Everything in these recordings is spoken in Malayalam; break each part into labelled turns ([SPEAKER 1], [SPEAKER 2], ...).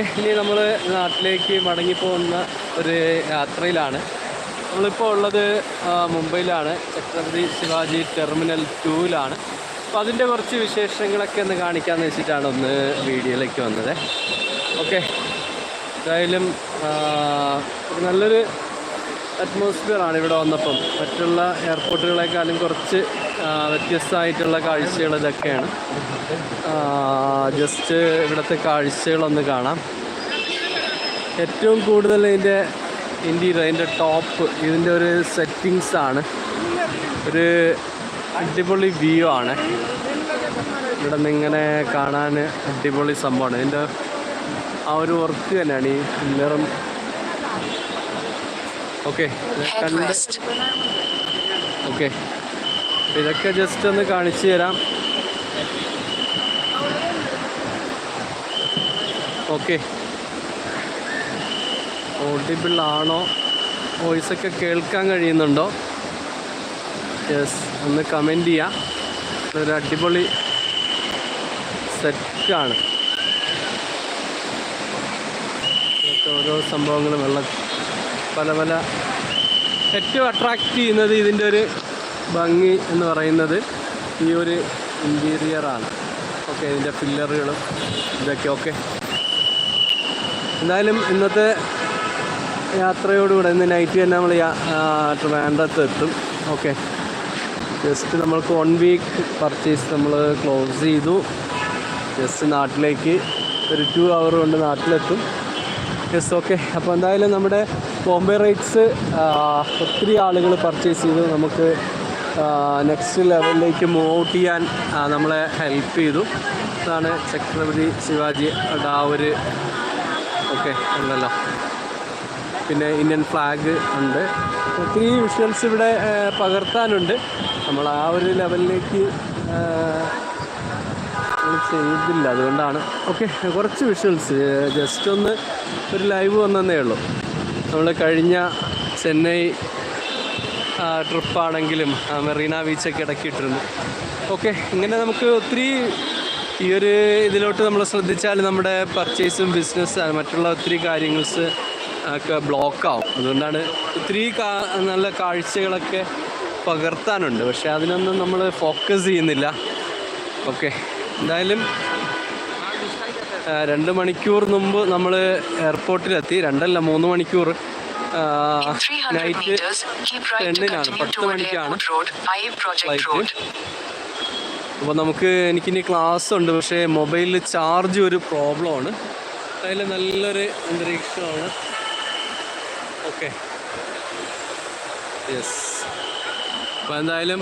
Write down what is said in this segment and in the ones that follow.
[SPEAKER 1] ഇനി നമ്മൾ നാട്ടിലേക്ക് മടങ്ങിപ്പോകുന്ന ഒരു യാത്രയിലാണ്. നമ്മളിപ്പോൾ ഉള്ളത് മുംബൈയിലാണ്. ഛത്രപതി ശിവാജി ടെർമിനൽ ടൂവിലാണ്. അപ്പോൾ അതിന്റെ കുറച്ച് വിശേഷങ്ങളൊക്കെ ഒന്ന് കാണിക്കാമെന്ന് വെച്ചിട്ടാണ് ഒന്ന് വീഡിയോയിലേക്ക് വന്നത്. ഓക്കെ. എന്തായാലും നല്ലൊരു അറ്റ്മോസ്ഫിയർ ആണ് ഇവിടെ വന്നപ്പം. മറ്റുള്ള എയർപോർട്ടുകളെക്കാളും കുറച്ച് വ്യത്യസ്തമായിട്ടുള്ള കാഴ്ചകൾ ഇതൊക്കെയാണ്. ജസ്റ്റ് ഇവിടുത്തെ കാഴ്ചകളൊന്ന് കാണാം. ഏറ്റവും കൂടുതൽ ഇതിന്റെ ഇന്റീരിയർ അതിന്റെ ടോപ്പ് ഇതിന്റെ ഒരു സെറ്റിങ്സ് ആണ്. ഒരു അടിപൊളി വ്യൂ ആണ്. ഇവിടെ നിന്ന് ഇങ്ങനെ കാണാൻ അടിപൊളി സംഭവമാണ്. ഇതിന്റെ ആ ഒരു വർക്ക് തന്നെയാണ് ഈ മിററും ഓക്കെ കണ്ട് ഓക്കെ ഇതൊക്കെ ജസ്റ്റ് ഒന്ന് കാണിച്ചു തരാം. ഓക്കെ ഓഡിബിൾ ആണോ? വോയിസ് ഒക്കെ കേൾക്കാൻ കഴിയുന്നുണ്ടോ? യെസ് ഒന്ന് കമന്റ് ചെയ്യാം. ഒരു അടിപൊളി സെറ്റാണ് ഓരോ സംഭവങ്ങളും വെള്ളം പല പല ഏറ്റവും അട്രാക്റ്റ് ചെയ്യുന്നത് ഇതിന്റെ ഒരു ഭംഗി എന്ന് പറയുന്നത് ഈ ഒരു ഇന്റീരിയറാണ് ഓക്കെ ഇതിന്റെ പില്ലറുകളും ഇതൊക്കെ ഓക്കെ എന്തായാലും ഇന്നത്തെ യാത്രയോടുകൂടെ ഇന്ന് നൈറ്റ് തന്നെ നമ്മൾ ട്രിവാൻഡ്രത്ത് എത്തും ഓക്കെ ജസ്റ്റ് നമ്മൾക്ക് വൺ വീക്ക് പർച്ചേസ് നമ്മൾ ക്ലോസ് ചെയ്തു. ജസ്റ്റ് നാട്ടിലേക്ക് ഒരു ടു അവർ കൊണ്ട് നാട്ടിലെത്തും. യെസ് ഓക്കെ അപ്പോൾ എന്തായാലും നമ്മുടെ ബോംബെ റൈറ്റ്സ് ഒത്തിരി ആളുകൾ പർച്ചേസ് ചെയ്തു. നമുക്ക് നെക്സ്റ്റ് ലെവലിലേക്ക് മൂവ് ചെയ്യാൻ നമ്മളെ ഹെൽപ്പ് ചെയ്തു. അതാണ് ഛത്രപതി ശിവാജി ആ ഒരു ഓക്കെ ഉണ്ടല്ലോ. പിന്നെ ഇന്ത്യൻ ഫ്ലാഗ് ഉണ്ട്. ഒത്തിരി വിഷ്വൽസ് ഇവിടെ പകർത്താനുണ്ട്. നമ്മൾ ആ ഒരു ലെവലിലേക്ക് ചെയ്തില്ല. അതുകൊണ്ടാണ്. ഓക്കെ കുറച്ച് വിഷ്വൽസ് ജസ്റ്റ് ഒന്ന് ഒരു ലൈവ് വന്നതേ ഉള്ളൂ. നമ്മൾ കഴിഞ്ഞ ചെന്നൈ ട്രിപ്പാണെങ്കിലും മെറീന ബീച്ചൊക്കെ ഇടക്കിയിട്ടിരുന്നു. ഓക്കെ ഇങ്ങനെ നമുക്ക് ഒത്തിരി ഈ ഒരു ഇതിലോട്ട് നമ്മൾ ശ്രദ്ധിച്ചാൽ നമ്മുടെ പർച്ചേസും ബിസിനസ് മറ്റുള്ള ഒത്തിരി കാര്യങ്ങൾസ് ഒക്കെ ബ്ലോക്കാവും അതുകൊണ്ടാണ് ഒത്തിരി നല്ല കാഴ്ചകളൊക്കെ പകർത്താനുണ്ട്. പക്ഷേ അതിനൊന്നും നമ്മൾ ഫോക്കസ് ചെയ്യുന്നില്ല. ഓക്കെ എന്തായാലും രണ്ട് മണിക്കൂർ മുമ്പ് നമ്മൾ എയർപോർട്ടിലെത്തി രണ്ടല്ല മൂന്ന് മണിക്കൂർ.
[SPEAKER 2] In 300
[SPEAKER 1] നൈറ്റ്
[SPEAKER 2] to
[SPEAKER 1] ടെന്നിനാണ് പത്ത് മണിക്കാണ്.
[SPEAKER 2] Road.
[SPEAKER 1] അപ്പോൾ നമുക്ക് എനിക്കിനി ക്ലാസ് ഉണ്ട് പക്ഷേ മൊബൈലിൽ ചാർജ് ഒരു പ്രോബ്ലമാണ് അതിൽ നല്ലൊരു അന്തരീക്ഷമാണ്. ഓക്കെ യെസ് അപ്പോൾ എന്തായാലും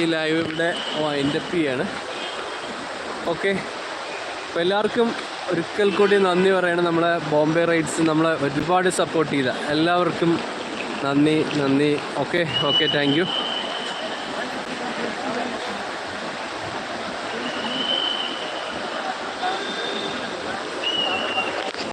[SPEAKER 1] ഈ ലൈവ് ഇവിടെ വൈൻഡപ്പ് ചെയ്യാണ്. ഓക്കെ അപ്പോൾ എല്ലാവർക്കും ഒരിക്കൽ കൂടി നന്ദി പറയണം. നമ്മളെ ബോംബെ റൈഡ്സ് നമ്മളെ ഒരുപാട് സപ്പോർട്ട് ചെയ്ത. എല്ലാവർക്കും നന്ദി നന്ദി. Okay okay thank